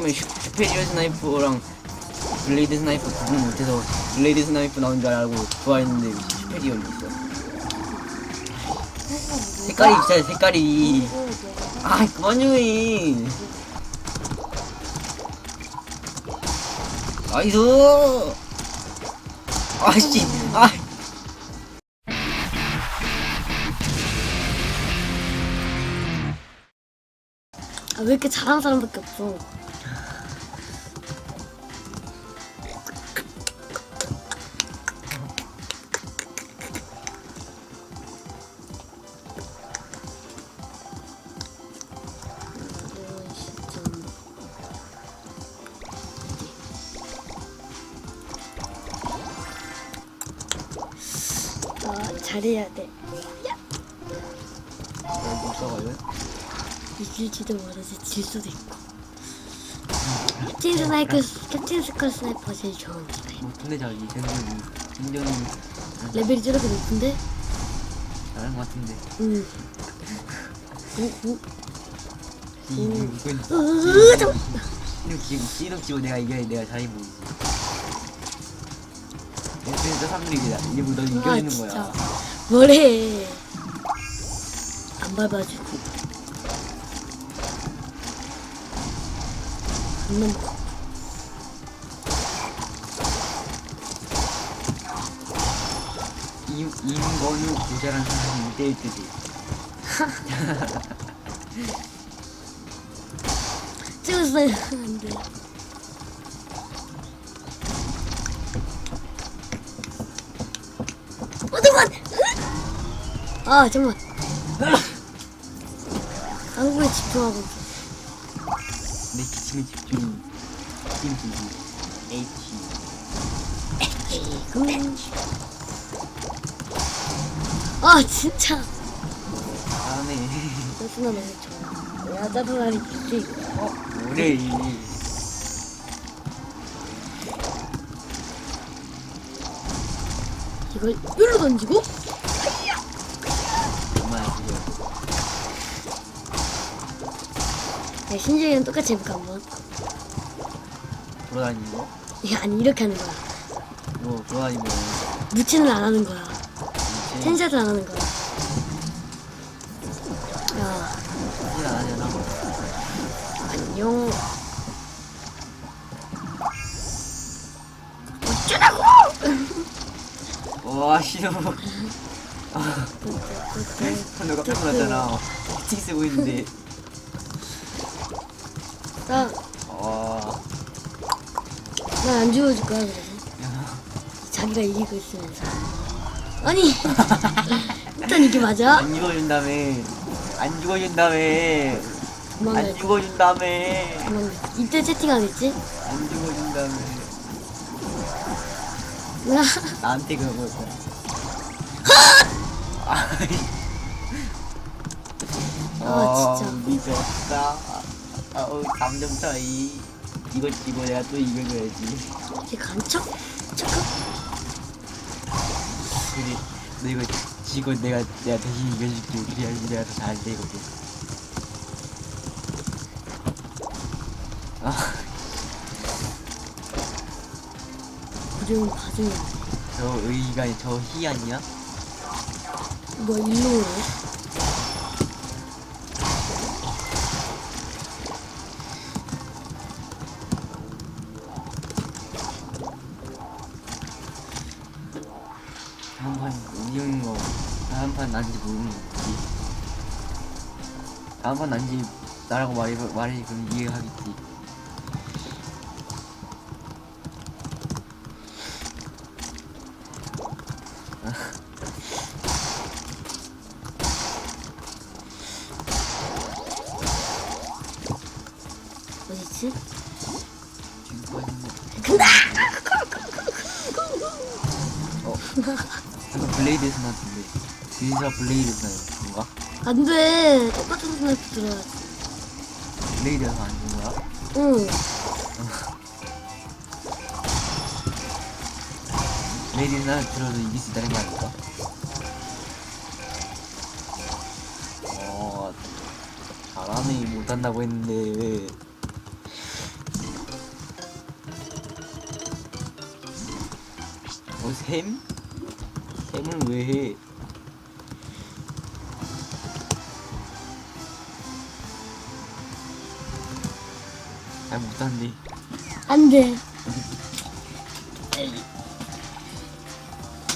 처음에 슈, 슈페리어 스나이퍼랑 블레이드 스나이퍼 구분 못해서 블레이드 스나이퍼 나온 줄 알고 좋아했는데 슈페리어는 있어. 색깔이 진짜 색깔이 아 그만 좀 해. 나이스. 아씨 아. 아, 왜 이렇게 잘하는 사람밖에 없어? 잘해야 돼. 못 써가요? 이길지도 모르지 질 수도 있고. 캡틴 스나이퍼, 캡틴 스컬 스나이퍼 제일 좋은 스나이퍼. 못한데 자기 생존이 생존이 레벨이 저렇게 높은데? 잘하는 것 같은데. 응. 오, 오. 이 이건 으, 저, 이름 지고 이름 지고 내가 이겨야 내가 잘해 보이지. 그래서 사람들이 이제 일부 널 아. 거야. 뭐래. 안 밟아주고. 안 넘어. 임 임건우 부자란 사람이 1대1 뜨지. 찍었어요. 안 돼. 아, 잠깐만. 한국에 집중하고 있어. 내 기침에 집중이 힘들지. H. 음. 아, 진짜. 다음에 짜증나 너무 좋아. 야, 짜증나니 있지. 어 뭐래 이. 이걸 여기로 던지고? 야, 신중이랑 똑같이 해볼까, 한번? 돌아다니는 거? 아니, 이렇게 하는 거야. 뭐 돌아다니면 무치는 안 하는 거야. 텐샷을 안 하는 거야. 야, 사진 안 하잖아. 안녕. 어쩌라고! 와 싫어. 아 너가 깜짝 놀랐잖아. 채팅 쓰고 있는데. 나, 와. 난안 죽어줄 거야, 그래서. 야. 자기가 이기고 있으면서. 아니, 일단 이게 맞아? 안 죽어준다며. 안 죽어준다며. 도망갈 안 거. 죽어준다며. 도망갈 거. 이때 채팅 안 했지? 안 죽어준다며. 나, 나한테 그러고 있어. 아, 진짜. 미쳤다. 아우 감정 차이. 이거 지고 내가 또 이겨줘야지. 이게 간척? 잠깐. 그래. 너 이거 지고 내가 내가 대신 이겨줄게. 그래야지 내가 더잘 되거든. 아, 봐주면 돼. 저 의가 저희 아니야? 뭐, 일로 오네? 판 난지 나라고 말해 말해 그럼 이해하겠지. 지금 간다! 어. 블레이드에서 나왔는데 진짜 블레이드에서 나온 건가? 안 돼. 똑같은 스나이프 들어야지. 레이드가 안 죽는 거야? 응 딜레이 나 들어도 이길 수 있다는 거 아닐까? 어, 잘하네 못한다고 했는데 왜 어, 샘? 샘은 왜 해? 잘 못한대. 안 돼.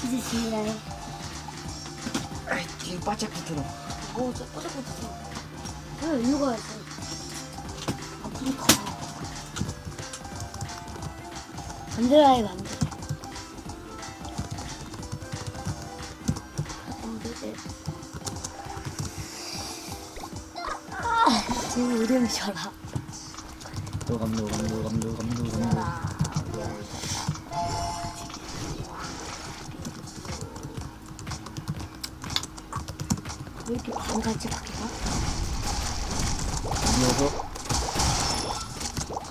이제 지나요. 아이, 뒤 바짝 붙어라. 오, 저 꼬적꼬적. 왜 일로 가야지? 아프리카. 반대라이가 안 돼. 안 돼. 아, 지금 이름 쳐라. 노감, 노감, 노감, 노감, 노감. 왜 이렇게 반같이 바뀌나? 녀석.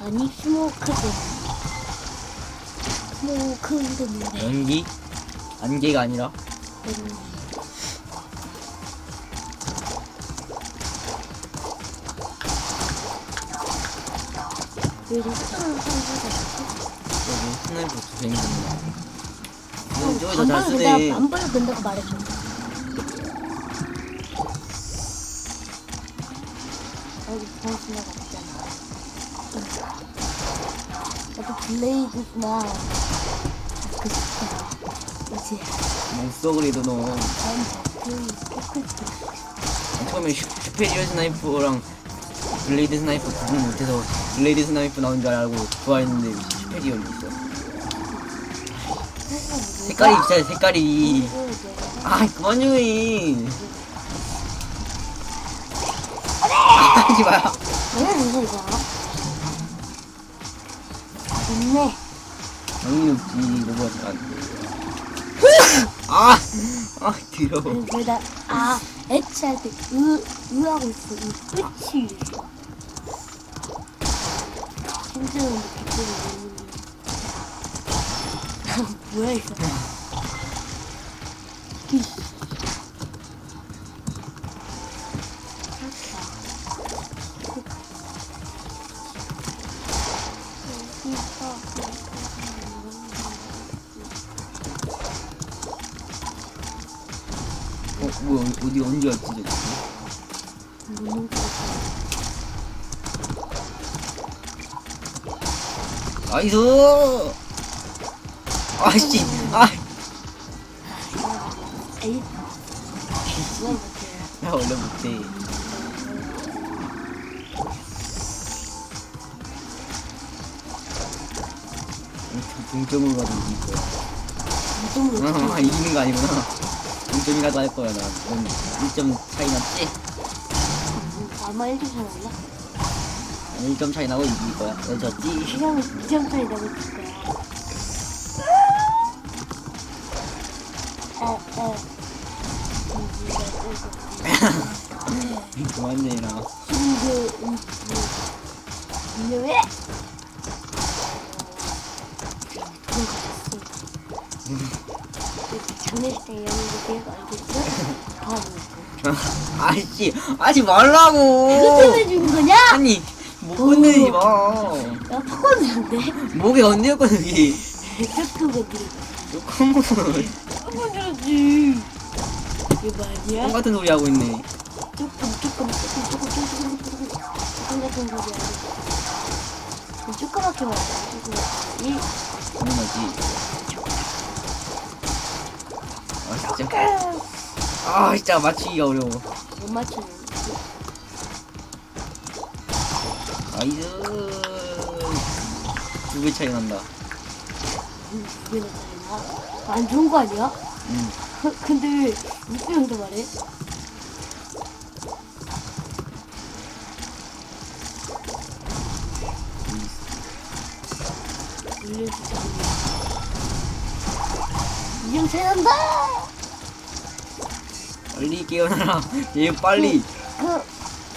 아니, 스모크도. 스모크도 뭔데? 연기? 안개가 아니라? 음. 여기. 이건 저기서 잘 반발을 쓰네. 근데 반발을 근다고 말했죠. 여기 보스가 없잖아. 나도 블레이드나 그. 이제 그래도 너. 처음에 슈, 슈페리어 스나이퍼랑 블레이드 스나이퍼 구분 못해서 블레이드 스나이퍼 나온 줄 알고 좋아했는데 슈페리어는 있어. 색깔이 진짜 색깔이. 아 그만 좀 해. 아, 하지 마. 왜 이거 이거? 좋네. 영민 없지 로봇 아, 아 더러워. 왜나 아, 애치할 때 으, 으 하고 있어. 이 끝이 힘들었는데 기쁨이 없는데. 뭐야 이거? 이. 어 뭐야 어디 언제 왔지? 너무 나이스. 아씨, 아? 나 원래 못해. 동점으로 가도 이길 거야. 아? 이기는 거 아니구나. 동점이라도 할 거야 나. 넌 1점 차이 났지? 아마 1점 차이 날라? 1점 차이 나고 이길 거야. 너 졌지? 2점, 2점 차이 나고 있을 거야. 에, 에. 그만 내라. 힘들, 힘들. 왜? 장례식 때 연기 계속 알겠어? 바보. 아이씨, 하지 말라고. 그것 때문에 죽은 거냐? 아니, 목 건드리지 마. 야, 팝콘인데? 목에 여기. 건드려. 조금 조금 건드렸지. 이게 말이야? 똑같은 소리 하고 있네. 조금, 조금, 조금, 조금, 조금, 조금, 조금, 같은 소리야. 조그맣게 말해. 조그맣게. 당연하지. 아 진짜. 아 진짜 맞추기가 어려워. 못 맞추는. 나이스. 두 배 차이 난다. 왜 나타나? 안 좋은 거 아니야? 응. 근데 왜 육수형도 말해? 올려주자. 이형 차이난다! 빨리 깨어나라. 얘 빨리. 그,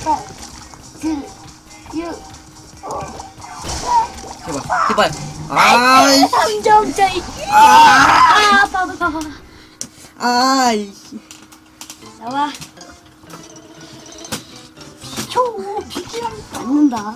빠, 질, 유, 제발 제발. 아이. 3점 차이! 아, 봐봐, 봐봐. 아이씨. 나와. 초, 비키랑 맞는다.